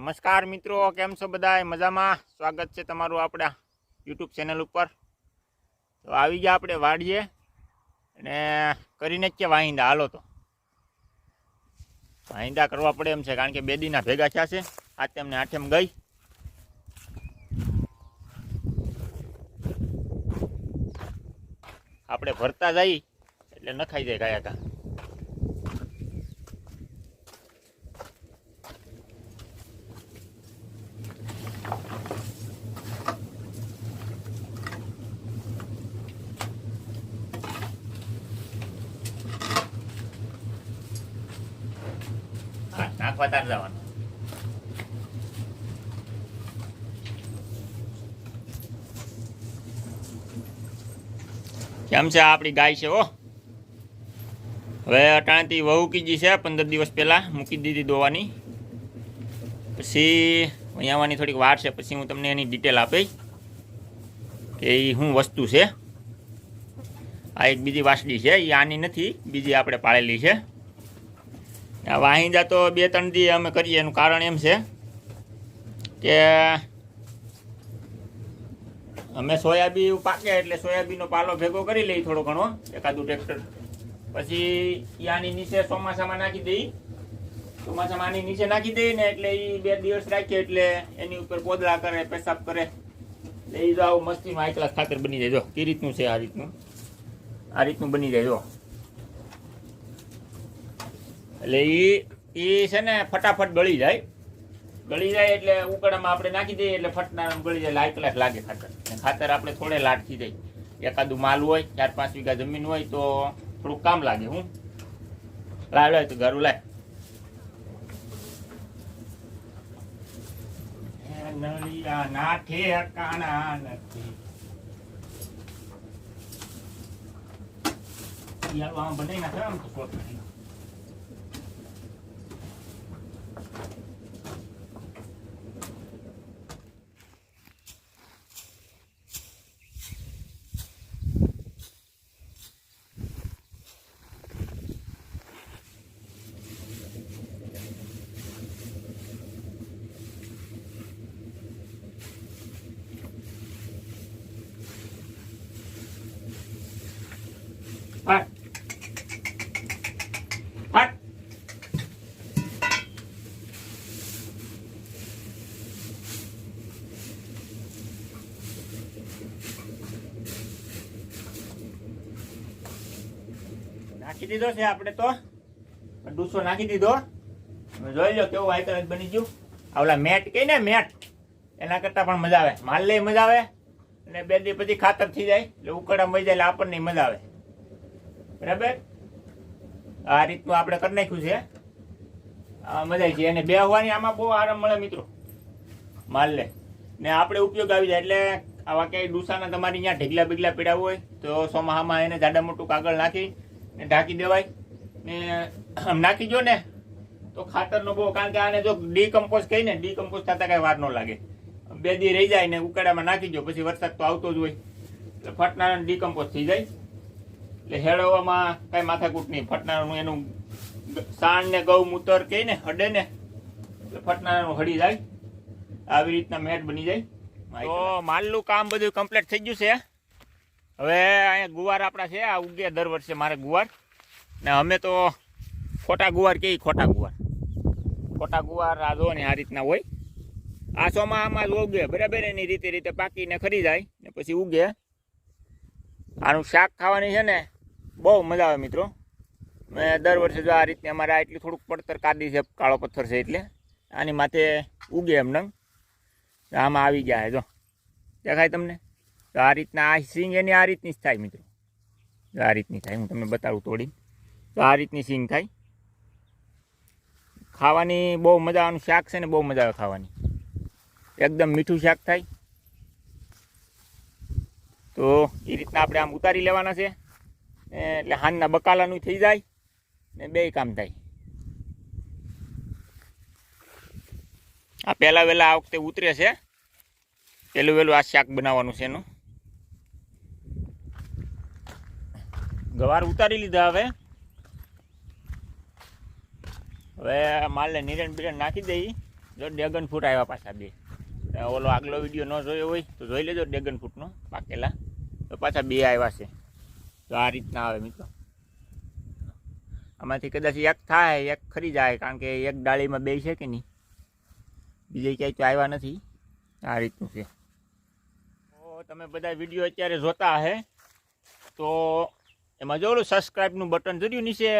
નમસ્કાર મિત્રો, કેમ છો બધા મજામાં? સ્વાગત છે તમારું આપણા યુટ્યુબ ચેનલ ઉપર. તો આવી ગયા આપણે વાડીએ અને કરીને જ કે વાહિંદા હાલો તો. વાહિંદા કરવા પડે એમ છે, કારણ કે બે દીના ભેગા થયા છે. આજ તેમને આઠેમ ગઈ. આપણે ભરતા જઈ એટલે નખાઈ જાય ગાયા કા હા નાખવા તાર જવાનું કેમ છે આપણી ગાય છે ઓ હવે અટાણાથી વહુ કીજી છે, પંદર દિવસ પહેલાં મૂકી દીધી દોવાની. પછી અહીં આવવાની થોડીક વાર છે, પછી હું તમને એની ડિટેલ આપી કે એ શું વસ્તુ છે. આ એક બીજી વાસડી છે એ આની નથી, બીજી આપણે પાળેલી છે. આ વાહિંદા તો બે ત્રણ દી અમે કરીએ, એનું કારણ એમ છે કે અમે સોયાબીન પાકે એટલે સોયાબીનનો પાલો ભેગો કરી લઈ થોડો ઘણો, એકાદું ટ્રેક્ટર. પછી યાની નીચે ચોમાસામાં નાખી દઈ ચોમાસામાં આની નીચે નાખી દઈ ને એટલે એ બે દિવસ રાખીએ એટલે એની ઉપર પોદળા કરે, પેશાબ કરે. એટલે એ જો આવું મસ્તીમાં એકલા ખાતર બની જાય. જો કઈ રીતનું છે આ રીતનું. આ રીતનું બની જાય, જો. એટલે એ એ છે ને ફટાફટ ગળી જાય. ગળી જાય એટલે ઉકળામાં આપણે નાખી દઈએ એટલે ફટનાર ગળી જાય. લાઈક લાખ લાગે ખાતર. ખાતર આપણે થોડે લાટથી જાય એકાદું માલ હોય, ચાર પાંચ વીઘા જમીન હોય તો થોડુંક કામ લાગે હું. લાવ્યો લાવ, તો ઘરું લાય નળિયા ના ઠેકાણા નથી. યાર બનાવી નાખે આમ તો નાખી દીધો છે આપણે તો. ડૂસો નાખી દીધો. જોઈ લો કેવું વાયકર બની ગયું. આવલા મેટ કે ને મેટ? એના કરતાં પણ મજા આવે. માલ લઈ મજા આવે અને બે દી પછી ખાતર થઈ જાય. એટલે ઉકળા મરી જાય એટલે આપણને મજા આવે. બરાબર? આ રીતનું આપણે કરી નાખ્યું છે. મજા આવી છે અને બે હોવાની આમાં બહુ આરામ મળે મિત્રો. માલ લે. ને આપણે ઉપયોગ આવી જાય. એટલે આવા ક્યાંય ડુસાના તમારી અહીંયા ઢીગલા બીગલા પીડાવું હોય તો સોમાહામાં એને જાડા મોટું કાગળ નાખી ને ઢાંકી દેવાય ને નાખી જો ને, તો ખાતરનો બહુ, કારણ કે આને જો ડીકમ્પોઝ કહીને ડીકમ્પોઝ થતા કાંઈ વાર ન લાગે. બે દી રહી જાય ને ઉકાળામાં નાખી દો પછી વરસાદ તો આવતો જ હોય. એટલે ફટના ડીકમ્પોઝ થઈ જાય. એટલે હેળવવામાં કઈ માથાકૂટ નહીં. ફટનારનું એનું સાણ ને ગૌમૂત્ર કહે ને, હડે ને, એટલે ફટનારનું હડી જાય. આવી રીતના મેટ બની જાય. તો માલનું કામ બધું કમ્પ્લીટ થઈ ગયું છે. હવે અહીંયા ગુવાર આપણા છે, આ ઉગે દર વર્ષે મારે ગુવાર. ને અમે તો ખોટા ગુવાર કે ખોટા ગુવાર. ખોટા ગુવાર આ જો ને આ રીતના હોય. આ ચોમાસામાં જ ઉગે, બરાબર? એની રીતે રીતે પાકીને ખરી જાય, ને પછી ઉગે. આનું શાક ખાવાની છે ને, બહુ મજા આવે મિત્રો. મેં દર વર્ષે જો આ રીતે અમારે આ એટલી થોડુંક પડતર કાદી છે, કાળો પથ્થર છે એટલે. આની માથે ઉગે એમ નંગ. આમાં આવી ગયા છે, જો. દેખાય તમને? તો આ રીતના આ સિંગ એની આ રીતની જ થાય મિત્રો. આ રીતની થાય, હું તમને બતાવું તોડી તો આ રીતની સિંગ થાય. ખાવાની બહુ મજા આવવાનું શાક છે ને બહુ મજા આવે ખાવાની. એકદમ મીઠું શાક થાય. તો એ રીતના આપણે આમ ઉતારી લેવાના છે. એટલે હાનના બકાલાનું થઈ જાય ને બે કામ થાય. આ પહેલા વહેલા આ વખતે ઉતરે છે. પહેલું વહેલું આ શાક બનાવવાનું છે એનું. ગવાર ઉતારી લીધા હવે. હવે માલને નિરણ બિરણ નાખી દઈ. જો ડેગન ફૂટ આવ્યા પાછા બે. ઓલો આગલો વીડિયો ન જોયો હોય તો જોઈ લેજો ડેગન ફૂટનો પાકેલા. તો પાછા બે આવ્યા છે. તો આ રીતના આવે મિત્રો. આમાંથી કદાચ એક થાય, એક ખરી જાય, કારણ કે એક ડાળીમાં બે છે કે નહીં? બીજે ક્યાંય તો આવ્યા નથી. આ રીતનું છે. તો તમે બધા વીડિયો અત્યારે જોતા હે. તો એમાં જો ઓલું સબસ્ક્રાઈબનું બટન જોયું નીચે.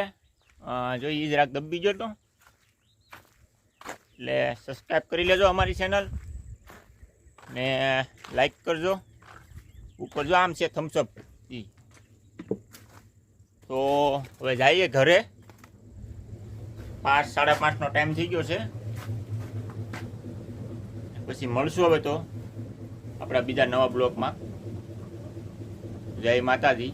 જો એ જરાક દબી જો તો. એટલે સબસ્ક્રાઈબ કરી લેજો અમારી ચેનલ ને લાઈક કરજો. ઉપર જો આમ છે થમ્સઅપ ઈ. તો હવે જઈએ ઘરે. પાંચ, સાડા પાંચનો ટાઈમ થઈ ગયો છે. પછી મળશું હવે તો. આપણા બીજા નવા બ્લોકમાં જય માતાજી.